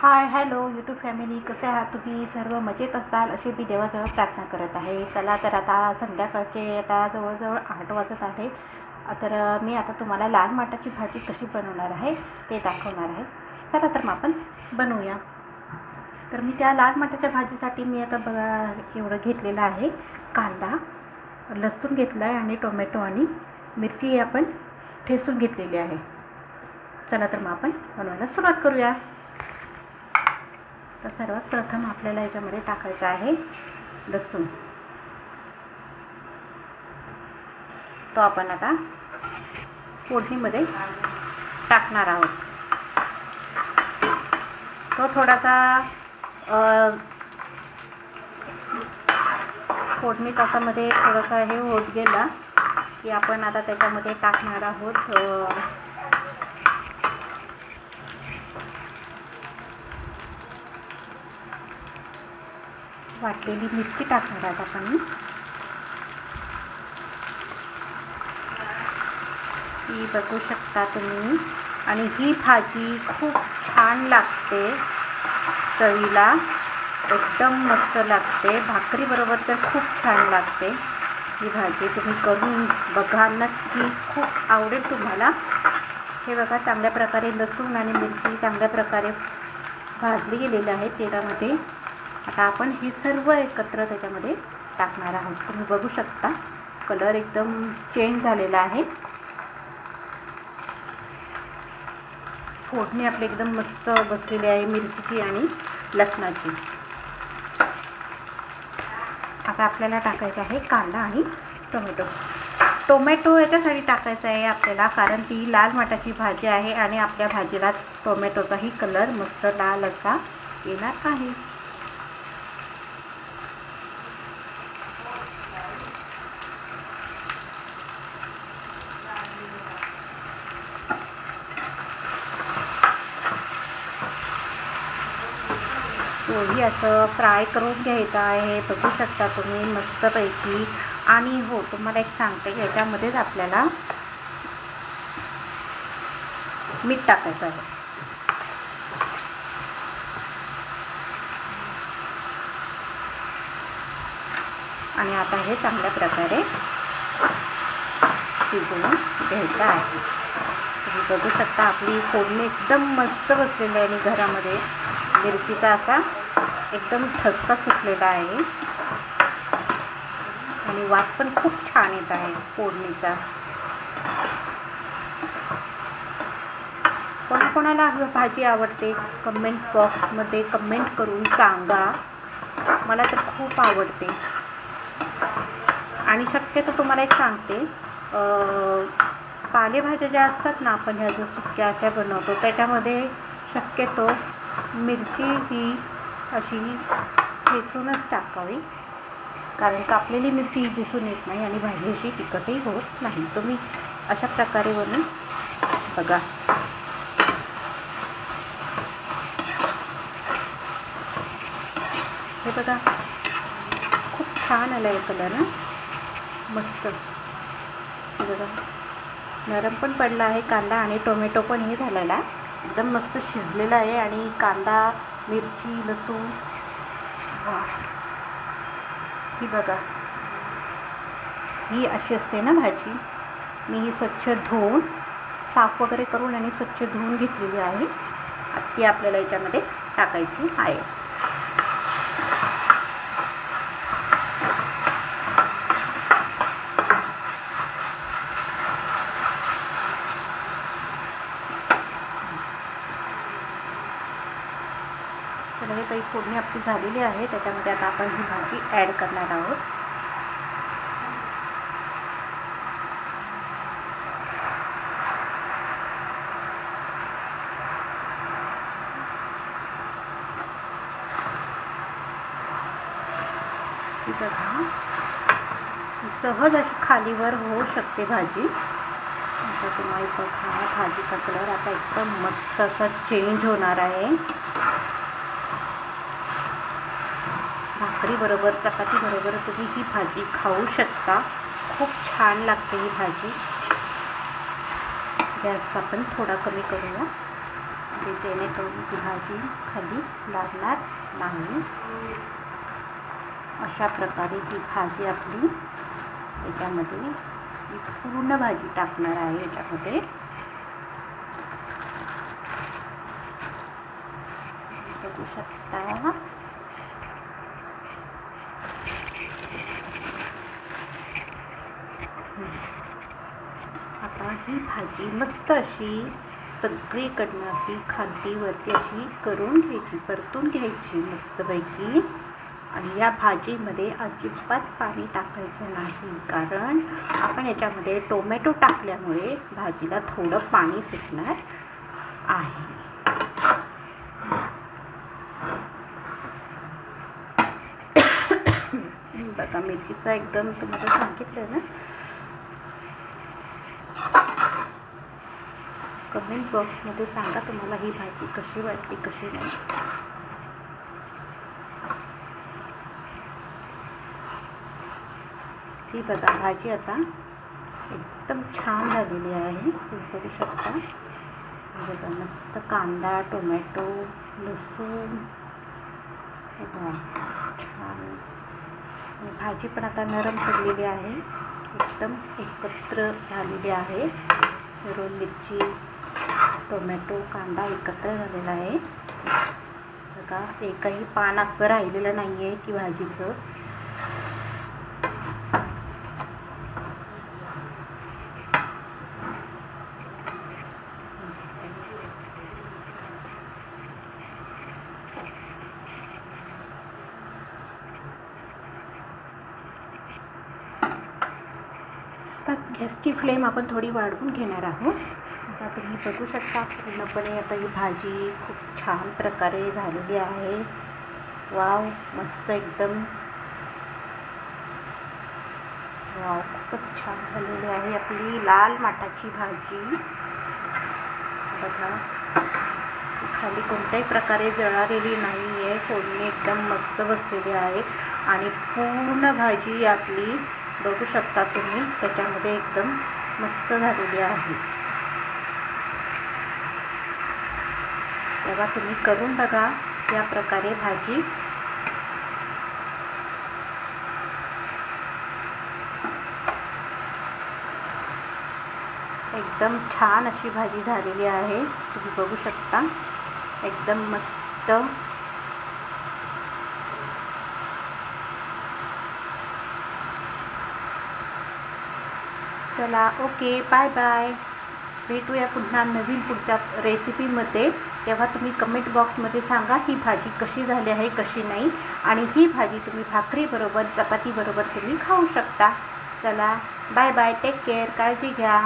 Hi hello YouTube family कसे आहात तुम्ही? सर्व मजेत असाल अशी मी देवाजवळ प्रार्थना करत आहे. चला तर आता संध्याकाळचे आता जवळजवळ आठ वाजत आहे. तर मी आता तुम्हाला लाल माटाची भाजी कशी बनवणार आहे ते दाखवणार आहे. चला तर मग आपण बनवूया. तर मी त्या लाल माटाच्या भाजीसाठी मी आता बघा एवढं घेतलेलं आहे. कांदा लसूण घेतला आहे आणि टोमॅटो आणि मिरची आपण ठेसून घेतलेली आहे. चला तर मग आपण बनवायला सुरुवात करूया. तर सर्वात प्रथम आपल्याला याच्यामध्ये टाकायचं आहे लसूण. तो आपण आता फोडणीमध्ये टाकणार आहोत. तो थोडासा फोडणी तासामध्ये थोडासा हे होत गेला की आपण आता त्याच्यामध्ये टाकणार आहोत वाटलेली मिरची टाकणार आहोत आपण. ही बघू शकता तुम्ही. आणि ही भाजी खूप छान लागते. चवीला एकदम मस्त लागते. भाकरीबरोबर तर खूप छान लागते. ही भाजी तुम्ही करून बघा. नक्की खूप आवडेल तुम्हाला. हे बघा चांगल्या प्रकारे लसूण आणि मिरची चांगल्या प्रकारे भाजली गेलेली आहे तेलामध्ये. आता आपण ही सर्व एकत्र त्याच्यामध्ये टाकणार आहोत. तुम्ही बघू शकता कलर एकदम चेंज झालेला आहे. फोडणी आपली एकदम मस्त बसलेली आहे मिरचीची आणि लसणाची. आता आपल्याला टाकायचं आहे कांदा आणि टोमॅटो. टोमॅटो याच्यासाठी टाकायचा आहे आपल्याला कारण ती लाल माटाची भाजी आहे आणि आपल्या भाजीला टोमॅटोचाही कलर मस्त लाल असा येणार आहे. तोही असं फ्राय करून घ्यायचं आहे बघू शकता तुम्ही मस्तपैकी. आणि हो तुम्हाला एक सांगते याच्यामध्येच आपल्याला मीठ टाकायचं आहे. आणि आता हे चांगल्या प्रकारे शिजवून घ्यायचं आहे. तुम्ही बघू शकता आपली फोडणी एकदम मस्त बसलेली आहे आणि घरामध्ये मिरचीचा असा एकदम ठसका सुटलेला आहे. आणि वास पण खूप छान येत आहे फोडणीचा. कोणाकोणाला भाजी आवडते कमेंट बॉक्समध्ये कमेंट करून सांगा. मला तर खूप आवडते. आणि शक्यतो तुम्हाला एक सांगते पालेभाज्या ज्या असतात ना आपण ह्या ज्या सुक्या अशा बनवतो त्याच्यामध्ये शक्यतो मिरची ही अशी ठेचूनच टाकावी. कारण कापलेली मिरची दिसून येत नाही आणि भाजी अशी तिखटही होत नाही. तुम्ही अशा प्रकारे बनवून बघा. हे बघा. खूप छान आलं आहे कलर ना मस्त. हे बघा. नरम पण पडला आहे कांदा आणि टोमॅटो पण हे झालेला. एकदम मस्त शिजलेला आहे आणि कांदा मिरची लसूण ही बघा. ही अशी असते ना भाजी. मी ही स्वच्छ धुवून साफ वगैरे करून आणि स्वच्छ धुवून घेतलेली आहे. ती आपल्याला याच्यामध्ये टाकायची आहे तर हे काही फोडणी आपली झालेली आहे. त्याच्यामध्ये आता आपण ही भाजी ॲड करणार आहोत. सहज अशी खालीवर होऊ शकते भाजी. आता तुम्हाला बघा भाजीचा कलर आता एकदम मस्त असा चेंज होणार आहे. भाकरीबरोबर चपातीबरोबर तुम्ही ही भाजी खाऊ शकता. खूप छान लागते ही भाजी. गॅस आपण थोडा कमी करूया. म्हणजे जेणेकरून ती भाजी खाली लागणार नाही. अशा प्रकारे ही भाजी आपली याच्यामध्ये पूर्ण भाजी टाकणार आहे याच्यामध्ये. बघू शकता आता ही भाजी मस्त अशी सगळीकडनं अशी खांदीवरती अशी करून घ्यायची परतून घ्यायची मस्तपैकी. आणि या भाजीमध्ये अजिबात पाणी टाकायचं नाही कारण आपण याच्यामध्ये टोमॅटो टाकल्यामुळे भाजीला थोडं पाणी सुटणार आहे. बघा मिरचीचा एकदम तुम्हाला सांगितलं ना कमेंट बॉक्समध्ये सांगा तुम्हाला ही भाजी कशी वाटली कशी नाही. ही बघा भाजी आता एकदम छान झालेली आहे तुम्ही करू शकता. बघा मस्त कांदा टोमॅटो लसूण. हे बघा छान. भाजी पण आता नरम पडलेली आहे. एकदम एकत्र झालेली आहे. सर्व मिरची टोमॅटो कांदा एकत्र झालेला आहे. बघा एकही पान असं राहिलेलं नाही आहे की भाजीचं गॅसची फ्लेम आपण थोडी वाढवून घेणार आहोत. आता तुम्ही बघू शकता पूर्णपणे आता ही भाजी खूप छान प्रकारे झालेली आहे. वाव मस्त एकदम. वाव खूपच छान झालेली आहे आपली लाल माठाची भाजी. बघा. खाली कोणत्याही प्रकारे जळालेली नाही आहे फोडणी एकदम मस्त बसलेली आहे. आणि पूर्ण भाजी आपली बघू शकता तुम्ही त्याच्यामध्ये एकदम मस्त झालेली आहे. तेव्हा तुम्ही करून बघा या प्रकारे भाजी. एकदम छान अशी भाजी झालेली आहे. तुम्ही बघू शकता. एकदम मस्त. चला ओके बाय बाय भेटूया पुन्हा नवीन पुढच्या रेसिपीमध्ये तेव्हा तुम्ही कमेंट बॉक्समध्ये सांगा ही भाजी कशी झाली आहे कशी नाही. आणि ही भाजी तुम्ही भाकरीबरोबर चपातीबरोबर तुम्ही खाऊ शकता. चला बाय बाय टेक केअर काळजी घ्या.